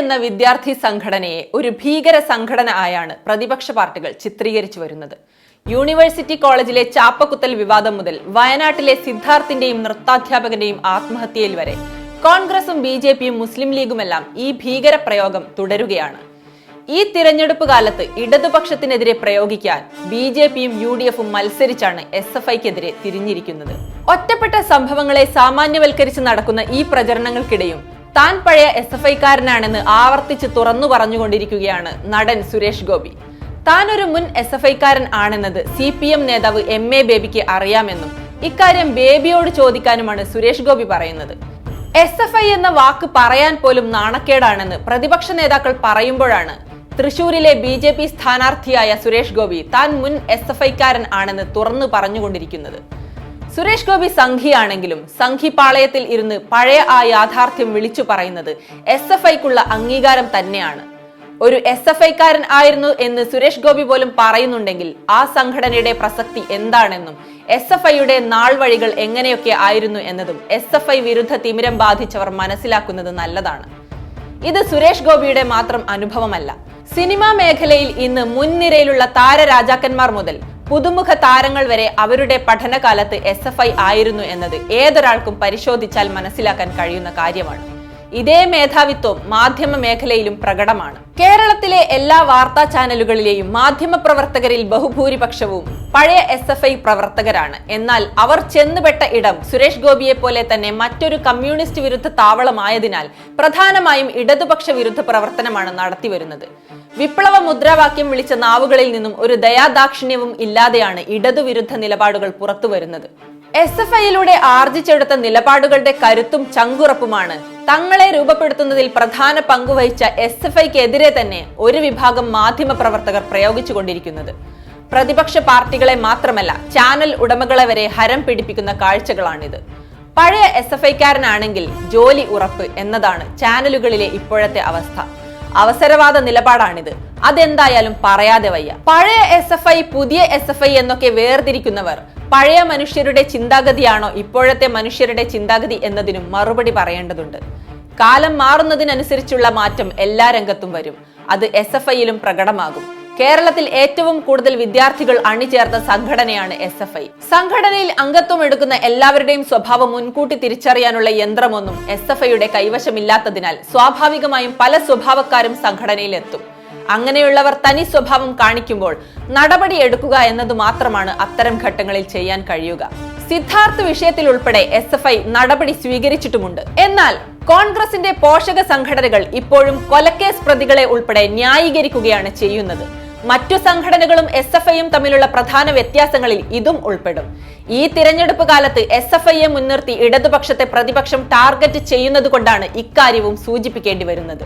എന്ന വിദ്യാർത്ഥി സംഘടനയെ ഒരു ഭീകര സംഘടന ആയാണ് പ്രതിപക്ഷ പാർട്ടികൾ ചിത്രീകരിച്ചു വരുന്നത്. യൂണിവേഴ്സിറ്റി കോളേജിലെ ചാപ്പക്കുത്തൽ വിവാദം മുതൽ വയനാട്ടിലെ സിദ്ധാർത്ഥിന്റെയും നൃത്താധ്യാപകന്റെയും ആത്മഹത്യയിൽ വരെ കോൺഗ്രസും ബി ജെ പിയും മുസ്ലിം ലീഗുമെല്ലാം ഈ ഭീകര പ്രയോഗം തുടരുകയാണ്. ഈ തിരഞ്ഞെടുപ്പ് കാലത്ത് ഇടതുപക്ഷത്തിനെതിരെ പ്രയോഗിക്കാൻ ബി ജെ പിയും യു ഡി എഫും മത്സരിച്ചാണ് എസ് എഫ് ഐക്കെതിരെ തിരിഞ്ഞിരിക്കുന്നത്. ഒറ്റപ്പെട്ട സംഭവങ്ങളെ സാമാന്യവൽക്കരിച്ച് നടക്കുന്ന ഈ പ്രചരണങ്ങൾക്കിടെയും താൻ പഴയ എസ് എഫ് ഐക്കാരനാണെന്ന് ആവർത്തിച്ച് തുറന്നു പറഞ്ഞുകൊണ്ടിരിക്കുകയാണ് നടൻ സുരേഷ് ഗോപി. താൻ ഒരു മുൻ എസ് എഫ് ഐക്കാരൻ ആണെന്നത് സി പി എം നേതാവ് എം എ ബേബിക്ക് അറിയാമെന്നും ഇക്കാര്യം ബേബിയോട് ചോദിക്കാനുമാണ് സുരേഷ് ഗോപി പറയുന്നത്. എസ് എഫ് ഐ എന്ന വാക്ക് പറയാൻ പോലും നാണക്കേടാണെന്ന് പ്രതിപക്ഷ നേതാക്കൾ പറയുമ്പോഴാണ് തൃശൂരിലെ ബി ജെ പി സ്ഥാനാർത്ഥിയായ സുരേഷ് ഗോപി താൻ മുൻ എസ് എഫ് ഐക്കാരൻ ആണെന്ന് തുറന്നു പറഞ്ഞുകൊണ്ടിരിക്കുന്നത്. സുരേഷ് ഗോപി സംഘിയാണെങ്കിലും സംഘി പാളയത്തിൽ ഇരുന്ന് പഴയ ആ യാഥാർത്ഥ്യം വിളിച്ചു പറയുന്നത് എസ് എഫ് ഐക്കുള്ള അംഗീകാരം തന്നെയാണ്. ഒരു എസ് എഫ് ഐക്കാരൻ ആയിരുന്നു എന്ന് സുരേഷ് ഗോപി പോലും പറയുന്നുണ്ടെങ്കിൽ ആ സംഘടനയുടെ പ്രസക്തി എന്താണെന്നും എസ് എഫ് ഐയുടെ നാൾ വഴികൾ എങ്ങനെയൊക്കെ ആയിരുന്നു എന്നതും എസ് എഫ് ഐ വിരുദ്ധ തിമിരം ബാധിച്ചവർ മനസ്സിലാക്കുന്നത് നല്ലതാണ്. ഇത് സുരേഷ് ഗോപിയുടെ മാത്രം അനുഭവമല്ല. സിനിമാ മേഖലയിൽ ഇന്ന് മുൻനിരയിലുള്ള താരരാജാക്കന്മാർ മുതൽ പുതുമുഖ താരങ്ങൾ വരെ അവരുടെ പഠനകാലത്ത് എസ് എഫ് ഐ ആയിരുന്നു എന്നത് ഏതൊരാൾക്കും പരിശോധിച്ചാൽ മനസ്സിലാക്കാൻ കഴിയുന്ന കാര്യമാണ്. ഇതേ മേധാവിത്വം മാധ്യമ മേഖലയിലും പ്രകടമാണ്. കേരളത്തിലെ എല്ലാ വാർത്താ ചാനലുകളിലെയും മാധ്യമ പ്രവർത്തകരിൽ ബഹുഭൂരിപക്ഷവും പഴയ എസ് എഫ് ഐ പ്രവർത്തകരാണ്. എന്നാൽ അവർ ചെന്നുപെട്ട ഇടം സുരേഷ് ഗോപിയെ പോലെ തന്നെ മറ്റൊരു കമ്മ്യൂണിസ്റ്റ് വിരുദ്ധ താവളമായതിനാൽ പ്രധാനമായും ഇടതുപക്ഷ വിരുദ്ധ പ്രവർത്തനമാണ് നടത്തിവരുന്നത്. വിപ്ലവ മുദ്രാവാക്യം വിളിച്ച നാവുകളിൽ നിന്നും ഒരു ദയാദാക്ഷിണ്യവും ഇല്ലാതെയാണ് ഇടതുവിരുദ്ധ നിലപാടുകൾ പുറത്തുവരുന്നത്. എസ് എഫ് ഐയിലൂടെ ആർജിച്ചെടുത്ത നിലപാടുകളുടെ കരുത്തും ചങ്കുറപ്പുമാണ് തങ്ങളെ രൂപപ്പെടുത്തുന്നതിൽ പ്രധാന പങ്കുവഹിച്ച എസ് എഫ് ഐക്കെതിരെ തന്നെ ഒരു വിഭാഗം മാധ്യമ പ്രവർത്തകർ പ്രയോഗിച്ചുകൊണ്ടിരിക്കുന്നത്. പ്രതിപക്ഷ പാർട്ടികളെ മാത്രമല്ല ചാനൽ ഉടമകളെ വരെ ഹരം പിടിപ്പിക്കുന്ന കാഴ്ചകളാണിത്. പഴയ എസ് എഫ് ഐക്കാരനാണെങ്കിൽ ജോലി ഉറപ്പ് എന്നതാണ് ചാനലുകളിലെ ഇപ്പോഴത്തെ അവസ്ഥ. അവസരവാദ നിലപാടാണിത്. അതെന്തായാലും പറയാതെ വയ്യ. പഴയ എസ് എഫ് ഐ പുതിയ എസ് എഫ് ഐ എന്നൊക്കെ വേർതിരിക്കുന്നവർ പഴയ മനുഷ്യരുടെ ചിന്താഗതിയാണോ ഇപ്പോഴത്തെ മനുഷ്യരുടെ ചിന്താഗതി എന്നതിനും മറുപടി പറയേണ്ടതുണ്ട്. കാലം മാറുന്നതിനനുസരിച്ചുള്ള മാറ്റം എല്ലാ രംഗത്തും വരും. അത് എസ് എഫ് ഐയിലും പ്രകടമാകും. കേരളത്തിൽ ഏറ്റവും കൂടുതൽ വിദ്യാർത്ഥികൾ അണിചേർത്ത സംഘടനയാണ് എസ് എഫ് ഐ സംഘടനയിൽ അംഗത്വം എടുക്കുന്ന എല്ലാവരുടെയും സ്വഭാവം മുൻകൂട്ടി തിരിച്ചറിയാനുള്ള യന്ത്രമൊന്നും എസ് എഫ് ഐയുടെ കൈവശമില്ലാത്തതിനാൽ സ്വാഭാവികമായും പല സ്വഭാവക്കാരും സംഘടനയിൽ എത്തും അങ്ങനെയുള്ളവർ തനി സ്വഭാവം കാണിക്കുമ്പോൾ നടപടി എടുക്കുക എന്നത് മാത്രമാണ് അത്തരം ഘട്ടങ്ങളിൽ ചെയ്യാൻ കഴിയുക. സിദ്ധാർത്ഥ് വിഷയത്തിൽ ഉൾപ്പെടെ എസ് എഫ് ഐ നടപടി സ്വീകരിച്ചിട്ടുമുണ്ട്. എന്നാൽ കോൺഗ്രസിന്റെ പോഷക സംഘടനകൾ ഇപ്പോഴും കൊലക്കേസ് പ്രതികളെ ഉൾപ്പെടെ ന്യായീകരിക്കുകയാണ് ചെയ്യുന്നത്. മറ്റു സംഘടനകളും എസ് എഫ് ഐയും തമ്മിലുള്ള പ്രധാന വ്യത്യാസങ്ങളിൽ ഇതും ഉൾപ്പെടും. ഈ തിരഞ്ഞെടുപ്പ് കാലത്ത് എസ് എഫ് ഐയെ മുൻനിർത്തി ഇടതുപക്ഷത്തെ പ്രതിപക്ഷം ടാർഗറ്റ് ചെയ്യുന്നത് കൊണ്ടാണ് ഇക്കാര്യവും സൂചിപ്പിക്കേണ്ടി വരുന്നത്.